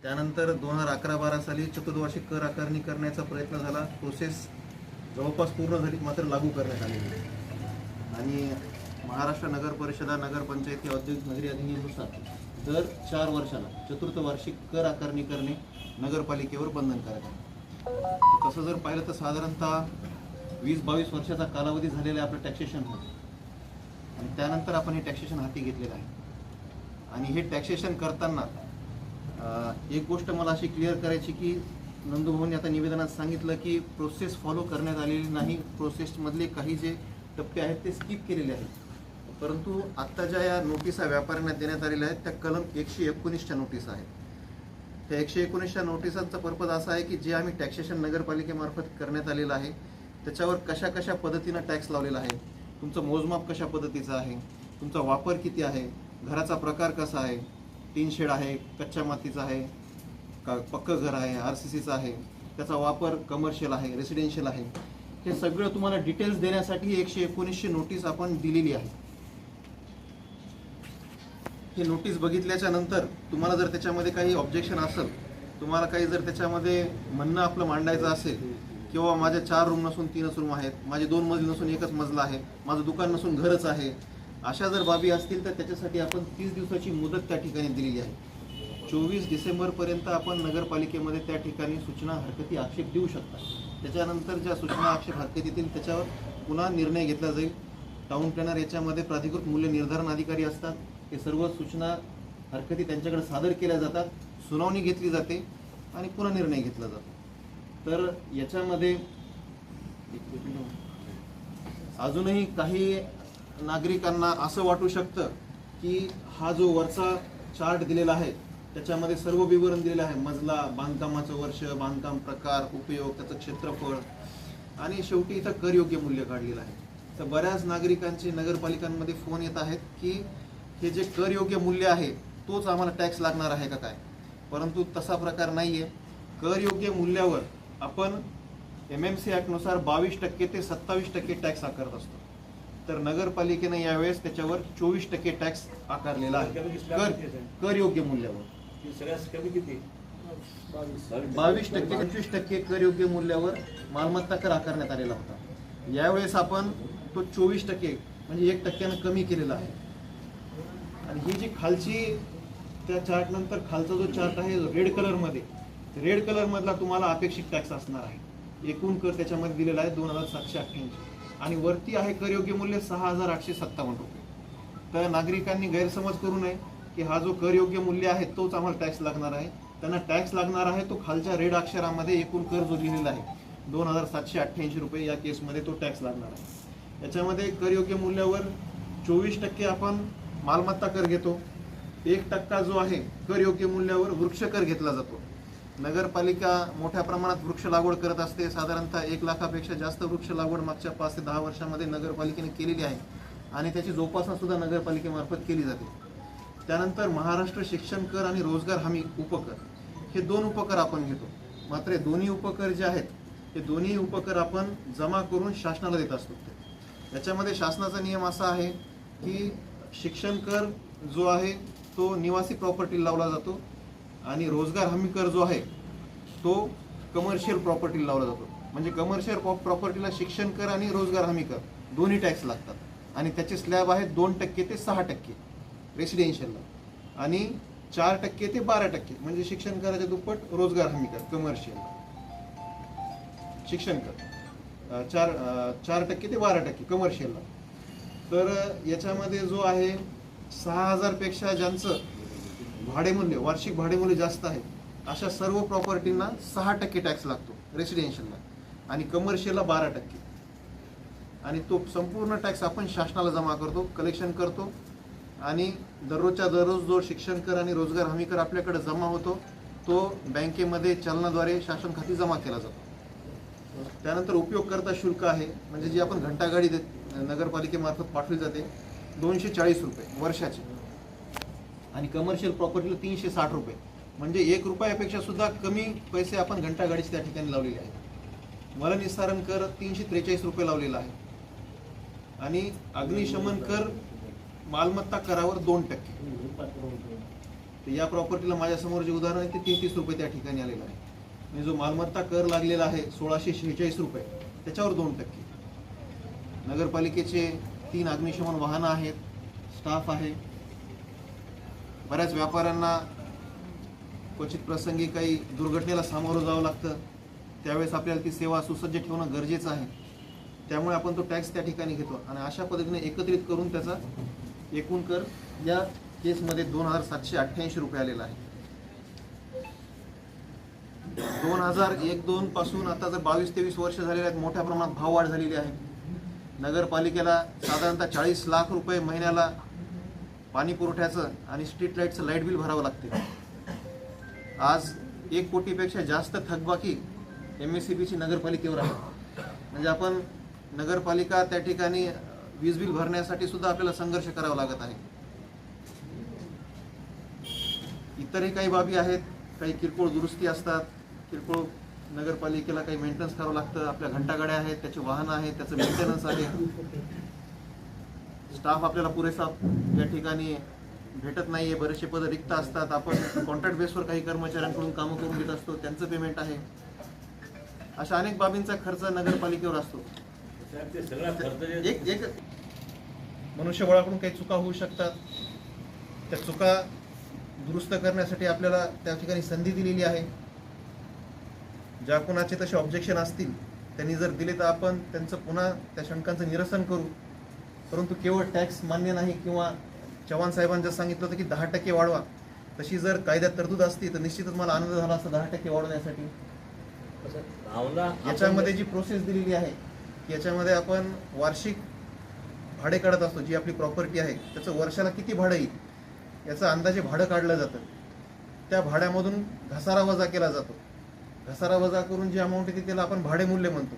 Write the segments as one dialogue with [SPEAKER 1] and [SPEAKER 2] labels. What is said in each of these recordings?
[SPEAKER 1] त्यानंतर दोन हजार अकरा बारा साली चतुर्वार्षिक कर आकारणी करण्याचा प्रयत्न झाला. प्रोसेस जवळपास पूर्ण झाली मात्र लागू करण्यात आलेली आणि महाराष्ट्र नगर परिषदा नगरपंचायती औद्योगिक नगरी अधिनियमानुसार दर चार वर्षाला चतुर्थ वार्षिक कर आकारणी करणे नगरपालिकेवर बंधनकारक आहे. तसं जर पाहिलं तर साधारणतः वीस बावीस वर्षाचा कालावधी झालेला आहे आपलं टॅक्सेशन आणि त्यानंतर आपण हे टॅक्सेशन हाती घेतलेलं आहे. आणि हे टॅक्सेशन करताना एक गोष्ट मला अशी क्लिअर करायची की नंदूभाऊंनी आता निवेदनात सांगितलं की प्रोसेस फॉलो करण्यात आलेली नाही. प्रोसेसमधले काही जे टप्पे आहेत ते स्किप केलेले आहेत. परंतु आत्ता ज्या या नोटिसा व्यापाऱ्यांना देण्यात आलेल्या आहेत त्या कलम एकशे एकोणीसच्या नोटीस आहेत. त्या एकशे एकोणीसच्या नोटिसांचा पर्पज असा आहे की जे आम्ही टॅक्सेशन नगरपालिकेमार्फत करण्यात आलेलं आहे त्याच्यावर कशा कशा पद्धतीनं टॅक्स लावलेला आहे तुमचं मोजमाप कशा पद्धतीचं आहे? तुमचा वापर किती आहे? घराचा प्रकार कसा आहे? टीन शेड आहे कच्च्या मातीचा आहे का पक्कं घर आहे आर सी सीचं आहे त्याचा वापर कमर्शियल आहे रेसिडेन्शियल आहे. हे सगळं तुम्हाला डिटेल्स देण्यासाठी एकशे एकोणीसशे नोटीस आपण दिलेली आहे. ही नोटीस बघितल्याच्या नंतर तुम्हाला जर त्याच्यामध्ये काही ऑब्जेक्शन असेल तुम्हाला काही जर त्याच्यामध्ये म्हणणं आपलं मांडायचं असेल किंवा माझ्या चार रूम नसून तीनच रूम आहेत माझे दोन मजली नसून एकच मजला आहे माझं दुकान नसून घरच आहे अशा जर बाबी असतील तर त्याच्यासाठी आपण तीस दिवसाची मुदत त्या ठिकाणी दिलेली आहे. चोवीस डिसेंबरपर्यंत आपण नगरपालिकेमध्ये त्या ठिकाणी सूचना हरकती आक्षेप देऊ शकता. त्याच्यानंतर ज्या सूचना आक्षेप हरकत येतील त्याच्यावर पुन्हा निर्णय घेतला जाईल. टाऊन प्लॅनर याच्यामध्ये प्राधिकृत मूल्य निर्धारण अधिकारी असतात. हे सर्व सूचना हरकती त्यांच्याकडे सादर केल्या जातात. सुनावणी घेतली जाते आणि पुन्हा निर्णय घेतला जातो. तर याच्यामध्ये हो. अजूनही काही नागरिकांना असं वाटू शकतं की हा जो वरचा चार्ट दिलेला आहे त्याच्यामध्ये सर्व विवरण दिलेलं आहे. मजला बांधकामाचं वर्ष बांधकाम प्रकार उपयोग त्याचं क्षेत्रफळ. आणि शेवटी इथं करयोग्य मूल्य काढलेलं आहे. तर बऱ्याच नागरिकांचे नगरपालिकांमध्ये फोन येत आहेत की हे जे करयोग्य मूल्य आहे तोच आम्हाला टॅक्स लागणार आहे का काय? परंतु तसा प्रकार नाही आहे करयोग्य मूल्यावर आपण एम एम सी ॲक्टनुसार बावीस टक्के ते सत्तावीस टक्के टॅक्स आकारत असतो. तर नगरपालिकेनं यावेळेस त्याच्यावर चोवीस टक्के टॅक्स आकारलेला आहे. कर कर योग्य मूल्यावर.
[SPEAKER 2] किती?
[SPEAKER 1] बावीस टक्के पंचवीस टक्के कर योग्य मूल्यावर मालमत्ता कर आकारण्यात आलेला होता. यावेळेस आपण तो चोवीस टक्के म्हणजे एक टक्क्यानं कमी केलेला आहे. आणि ही जी खालची त्या चार्ट नंतर खालचा जो चार्ट आहे रेड कलरमध्ये रेड कलर मधला तुम्हाला अपेक्षित टॅक्स असणार आहे. एकूण कर त्याच्यामध्ये दिलेला आहे दोन हजार सातशे अठ्ठ्याऐंशी. आणि वरती आहे कर योग्य मूल्य सहा हजार आठशे सत्तावन्न रुपये. तर नागरिकांनी गैरसमज करू नये की हा जो कर योग्य मूल्य आहे तोच आम्हाला टॅक्स लागणार आहे. त्यांना टॅक्स लागणार आहे तो खालच्या रेड अक्षरामध्ये एकूण कर जो लिहिलेला आहे दोन हजार सातशे अठ्ठ्याऐंशी रुपये या केसमध्ये तो टॅक्स लागणार आहे. याच्यामध्ये कर योग्य मूल्यावर चोवीस टक्के आपण मालमत्ता कर घेतो. एक टक्का जो आहे कर योग्य मूल्यावर वृक्ष कर घेतला जातो. नगरपालिका मोठ्या प्रमाणात वृक्ष लागवड करत असते. साधारणतः एक लाखापेक्षा जास्त वृक्ष लागवड मागच्या पाच ते दहा वर्षामध्ये नगरपालिकेने केलेली आहे आणि त्याची जोपासनासुद्धा नगरपालिकेमार्फत केली जाते. त्यानंतर महाराष्ट्र शिक्षण कर आणि रोजगार हमी उपकर हे दोन उपकर आपण घेतो. मात्र हे दोन्ही उपकर जे आहेत हे दोन्ही उपकर आपण जमा करून शासनाला देत असतो. याच्यामध्ये शासनाचा नियम असा आहे की शिक्षण कर जो आहे तो निवासी प्रॉपर्टी लावला जातो. आणि रोजगार हमी कर जो आहे तो कमर्शियल प्रॉपर्टीला लावला जातो. म्हणजे कमर्शियल प्रॉपर्टीला शिक्षण कर आणि रोजगार हमी कर. दोन्ही टॅक्स लागतात. आणि त्याचे स्लॅब आहेत दोन टक्के ते सहा टक्के रेसिडेन्शियलला आणि चार टक्के ते बारा टक्के म्हणजे शिक्षण कराच्या दुप्पट रोजगार हमी कर कमर्शियल शिक्षण कर. चार चार टक्के ते बारा टक्के कमर्शियलला तर याच्यामध्ये जो आहे सहा हजारपेक्षा ज्यांचं भाडेमूल्य वार्षिक भाडेमूल्य जास्त आहे. अशा सर्व प्रॉपर्टींना सहा टक्के टॅक्स लागतो रेसिडेन्शियलला आणि कमर्शियलला बारा टक्के. आणि तो संपूर्ण टॅक्स आपण शासनाला जमा करतो कलेक्शन करतो. आणि दररोजच्या दररोज जो शिक्षण कर आणि रोजगार हमी कर आपल्याकडे जमा होतो तो बँकेमध्ये चलनाद्वारे शासन खाती जमा केला जातो. त्यानंतर उपयोगकर्ता शुल्क आहे म्हणजे जी आपण घंटागाडी देत नगरपालिकेमार्फत पाठवली जाते दोनशे चाळीस रुपये वर्षाची. आणि कमर्शियल प्रॉपर्टीला तीनशे साठ रुपये. म्हणजे एक रुपयापेक्षा सुद्धा कमी पैसे आपण घंटागाडीचे त्या ठिकाणी लावलेले आहेत. मलनिस्सारण कर तीनशे त्रेचाळीस रुपये लावलेला आहे. आणि अग्निशमन कर मालमत्ता करावर दोन टक्के. तर या प्रॉपर्टीला माझ्यासमोर जे उदाहरण आहे ते तेहतीस रुपये त्या ठिकाणी आलेलं आहे. म्हणजे जो मालमत्ता कर लागलेला आहे सोळाशे शेहेचाळीस रुपये त्याच्यावर दोन टक्के. नगरपालिकेचे तीन अग्निशमन वाहनं आहेत स्टाफ आहे. बऱ्याच व्यापाऱ्यांना क्वचित प्रसंगी काही दुर्घटनेला सामोरं जावं लागतं. त्यावेळेस आपल्याला ती सेवा सुसज्ज ठेवणं गरजेचं आहे. त्यामुळे आपण तो टॅक्स त्या ठिकाणी घेतो. आणि अशा पद्धतीने एकत्रित करून त्याचा एकूण कर या केसमध्ये दोन हजार सातशे अठ्ठ्याऐंशी रुपये आलेला आहे. दोन हजार एक दोन पासून आता जर बावीस तेवीस वर्ष झालेले आहेत मोठ्या प्रमाणात भाववाढ झालेली आहे. नगरपालिकेला साधारणतः चाळीस लाख रुपये महिन्याला पाणी पुरवठ्याचं आणि स्ट्रीट लाईटचं लाइट बिल भरावं लागते. आज एक कोटीपेक्षा जास्त थकबाकी एम एस सी बीची नगरपालिकेवर आहे. म्हणजे आपण नगरपालिका त्या ठिकाणी वीज बिल भरण्यासाठी सुद्धा आपल्याला संघर्ष करावा लागत आहे. इतरही काही बाबी आहेत. काही किरकोळ दुरुस्ती असतात. किरकोळ नगरपालिकेला काही मेंटेनन्स करावं लागतं. आपल्या घंटागाड्या आहेत त्याचे वाहनं आहेत त्याचं मेंटेनन्स आहे. स्टाफ आपल्याला पुरेसा या ठिकाणी भेटत नाही आहे बरेचसे पदं रिक्त असतात. आपण कॉन्ट्रॅक्ट बेसवर काही कर्मचाऱ्यांकडून कामं करून घेत असतो. त्यांचं पेमेंट आहे. अशा अनेक बाबींचा खर्च नगरपालिकेवर असतो. एक एक मनुष्यबळाकडून काही चुका होऊ शकतात. त्या चुका दुरुस्त करण्यासाठी आपल्याला त्या ठिकाणी संधी दिलेली आहे. ज्या कोणाचे तसे ऑब्जेक्शन असतील त्यांनी जर दिले तर आपण त्यांचं पुन्हा त्या शंकांचं निरसन करू. परंतु केवळ टॅक्स मान्य नाही किंवा चव्हाण साहेबांनी जर सांगितलं होतं की दहा टक्के वाढवा तशी जर कायद्यात तरतूद असती तर निश्चितच मला आनंद झाला असता दहा टक्के वाढवण्यासाठी. याच्यामध्ये जी प्रोसेस दिलेली आहे की याच्यामध्ये आपण वार्षिक भाडे काढत असतो जी आपली प्रॉपर्टी आहे त्याचं वर्षाला किती भाडं येईल याचं अंदाजे भाडं काढलं जातं. त्या भाड्यामधून घसारा वजा केला जातो. घसारा वजा करून जी अमाऊंट येते त्याला आपण भाडे मूल्य म्हणतो.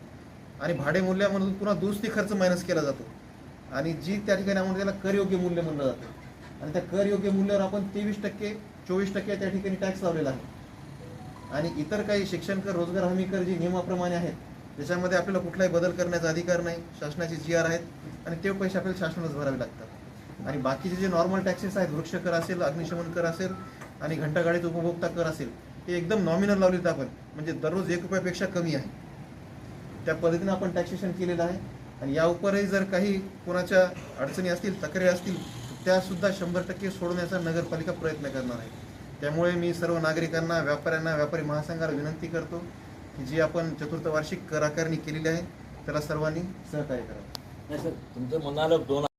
[SPEAKER 1] आणि भाडे मूल्यामधून पुन्हा दुरुस्ती खर्च मायनस केला जातो. आणि जी त्या ठिकाणी अमाऊंट त्याला कर योग्य मूल्य म्हणलं जातं. आणि त्या कर योग्य मूल्यावर आपण तेवीस टक्के चोवीस टक्के त्या ठिकाणी टॅक्स लावलेला आहे. आणि इतर काही शिक्षण कर रोजगार हमी कर जी नियमाप्रमाणे आहेत त्याच्यामध्ये आपल्याला कुठलाही बदल करण्याचा अधिकार नाही शासनाचे जी आर आहेत आणि ते पैसे आपल्याला शासनालाच भरावे लागतात. आणि बाकीचे जे नॉर्मल टॅक्सेस आहेत वृक्ष कर असेल अग्निशमन कर असेल आणि घंटागाडीचा उपभोक्ता कर असेल ते एकदम नॉमिनल लावलेत आपण. म्हणजे दररोज एक रुपयापेक्षा कमी आहे. त्या पद्धतीनं आपण टॅक्सेशन केलेलं आहे. आणि या उपरही जर काही कोणाच्या अडचणी असतील तक्रारी असतील त्यासुद्धा शंभर टक्के सोडवण्याचा नगरपालिका प्रयत्न करणार आहे. त्यामुळे मी सर्व नागरिकांना व्यापाऱ्यांना व्यापारी महासंघाला विनंती करतो की जी आपण चतुर्थ वार्षिक कर आकारणी केलेली आहे त्याला सर्वांनी सहकार्य करावं.
[SPEAKER 2] नाही सर तुमचं म्हणाल दोन